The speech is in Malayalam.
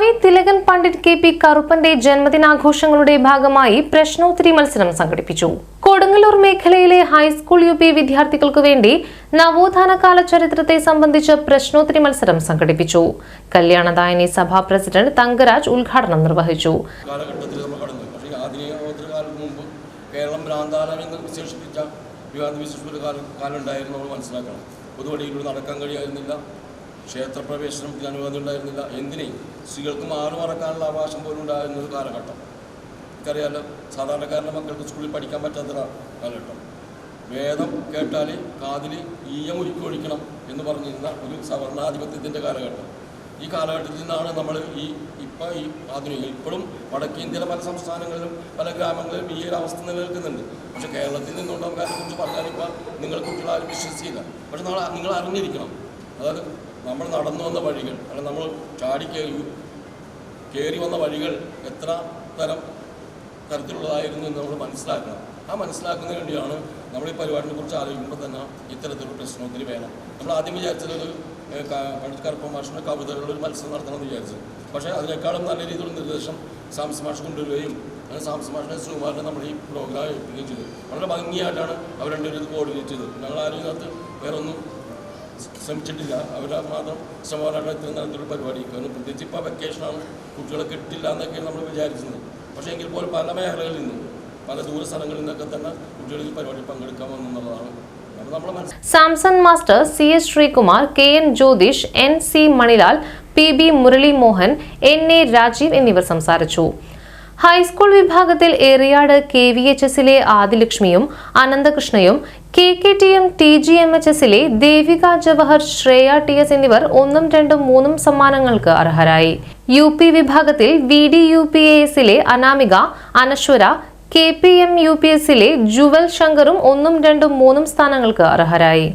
കവി തിലകൻ പണ്ഡിറ്റ് കെ പി കറുപ്പന്റെ ജന്മദിനാഘോഷങ്ങളുടെ ഭാഗമായി പ്രശ്നോത്തരി മത്സരം സംഘടിപ്പിച്ചു. കൊടുങ്ങല്ലൂർ മേഖലയിലെ ഹൈസ്കൂൾ യു പി വിദ്യാർത്ഥികൾക്കു വേണ്ടി നവോത്ഥാന കാല ചരിത്രത്തെ സംബന്ധിച്ച് പ്രശ്നോത്തരി മത്സരം സംഘടിപ്പിച്ചു. കല്യാണദായനി സഭാ പ്രസിഡന്റ് തങ്കരാജ് ഉദ്ഘാടനം നിർവഹിച്ചു. വിശേഷിപ്പിച്ച കാലം ഉണ്ടായിരുന്നു മനസ്സിലാക്കണം. പൊതുവഴിയിലൂടെ നടക്കാൻ കഴിയായിരുന്നില്ല. ക്ഷേത്രപ്രവേശനത്തിന് അനുവാദം ഉണ്ടായിരുന്നില്ല എന്തിനേ? സ്ത്രീകൾക്ക് മാറി മറക്കാനുള്ള അവകാശം പോലും ഉണ്ടായിരുന്ന ഒരു കാലഘട്ടം. എനിക്കറിയാലോ സാധാരണക്കാരന്റെ മക്കൾക്ക് സ്കൂളിൽ പഠിക്കാൻ പറ്റാത്ത കാലഘട്ടം. വേദം കേട്ടാൽ കാതിൽ ഈയം ഒരുക്കി ഒഴിക്കണം എന്ന് പറഞ്ഞിരുന്ന ഒരു സവർണാധിപത്യത്തിന്റെ കാലഘട്ടം. ഈ കാലഘട്ടത്തിൽ നിന്നാണ് നമ്മൾ ഈ ഇപ്പം ഈ ആധുനിക ഇപ്പോഴും വടക്കേ ഇന്ത്യയിലെ പല സംസ്ഥാനങ്ങളിലും പല ഗ്രാമങ്ങളിലും ഈ ഒരു അവസ്ഥ നിലനിൽക്കുന്നുണ്ട്. പക്ഷെ കേരളത്തിൽ നിന്നുകൊണ്ട് നമുക്ക് അതിനെക്കുറിച്ച് പറഞ്ഞാൽ നിങ്ങൾ കുട്ടികളാരും വിശ്വസിക്കില്ല. പക്ഷെ നമ്മൾ നിങ്ങൾ അറിഞ്ഞിരിക്കണം അതായത് നമ്മൾ നടന്നു വന്ന വഴികൾ അല്ലെങ്കിൽ നമ്മൾ ചാടി കയറി വന്ന വഴികൾ എത്ര തരം തരത്തിലുള്ളതായിരുന്നു എന്ന് നമ്മൾ മനസ്സിലാക്കണം. ആ മനസ്സിലാക്കുന്നതിന് വേണ്ടിയാണ് നമ്മൾ ഈ പരിപാടിനെ കുറിച്ച് ആലോചിക്കുമ്പോൾ തന്നെ ഇത്തരത്തിലുള്ള പ്രശ്നത്തിന് വേണം. നമ്മൾ ആദ്യം വിചാരിച്ചത് ഒരു പണ്ഡിറ്റ് കറുപ്പ മാഷിന്റെ ഒരു മത്സരം നടത്തണമെന്ന് വിചാരിച്ചത് പക്ഷേ അതിനേക്കാളും നല്ല രീതിയിലുള്ള നിർദ്ദേശം സാംസ് മാഷ് കൊണ്ടുവരികയും അങ്ങനെ സാംസ് മാഷിനെ ശ്രീകുമാറിനെ നമ്മൾ ഈ പ്രോഗ്രാം ഏൽപ്പിക്കുകയും ചെയ്തു. വളരെ ഭംഗിയായിട്ടാണ് അവർ രണ്ടുപേരും കോർഡിനേറ്റ് ചെയ്തത്. ഞങ്ങൾ ആരും ഇതിനകത്ത് വേറെ ഒന്നും ശ്രമിച്ചിട്ടില്ല. അവർ മാത്രം സമാധാനത്തിൽ തരത്തിലുള്ള പരിപാടി കാരണം പ്രത്യേകിച്ച് ഇപ്പോൾ വെക്കേഷനാണ് കുട്ടികളെ കിട്ടില്ല എന്നൊക്കെയാണ് നമ്മൾ വിചാരിച്ചത്. പക്ഷേ എങ്കിൽ പോലും പല മേഖലകളിൽ നിന്നും പല ദൂര സ്ഥലങ്ങളിൽ നിന്നൊക്കെ തന്നെ കുട്ടികൾ ഈ പരിപാടിയിൽ പങ്കെടുക്കാമെന്നുള്ളതാണ് Samson master C S Sreekumar K N Jyothish N C Manilal P B Murali Mohan N A Rajeev എന്നിവർ സംസാരിച്ചു. ഹൈസ്കൂൾ വിഭാഗത്തിൽ ഏറിയാട് കെ വി എച്ച് എസിലെ ആദിലക്ഷ്മിയും അനന്തകൃഷ്ണയും K K T M T G M H എസിലെ ദേവിക ജവഹർ ശ്രേയ ടി എസ് എന്നിവർ ഒന്നും രണ്ടും മൂന്നും സമ്മാനങ്ങൾക്ക് അർഹരായി. യു പി വിഭാഗത്തിൽ വി ഡി യു പി എസിലെ Anamika Anashwara K P M U P എസിലെ ജുവൽ ശങ്കറും ഒന്നും രണ്ടും മൂന്നും സ്ഥാനങ്ങൾക്ക് അർഹരായി.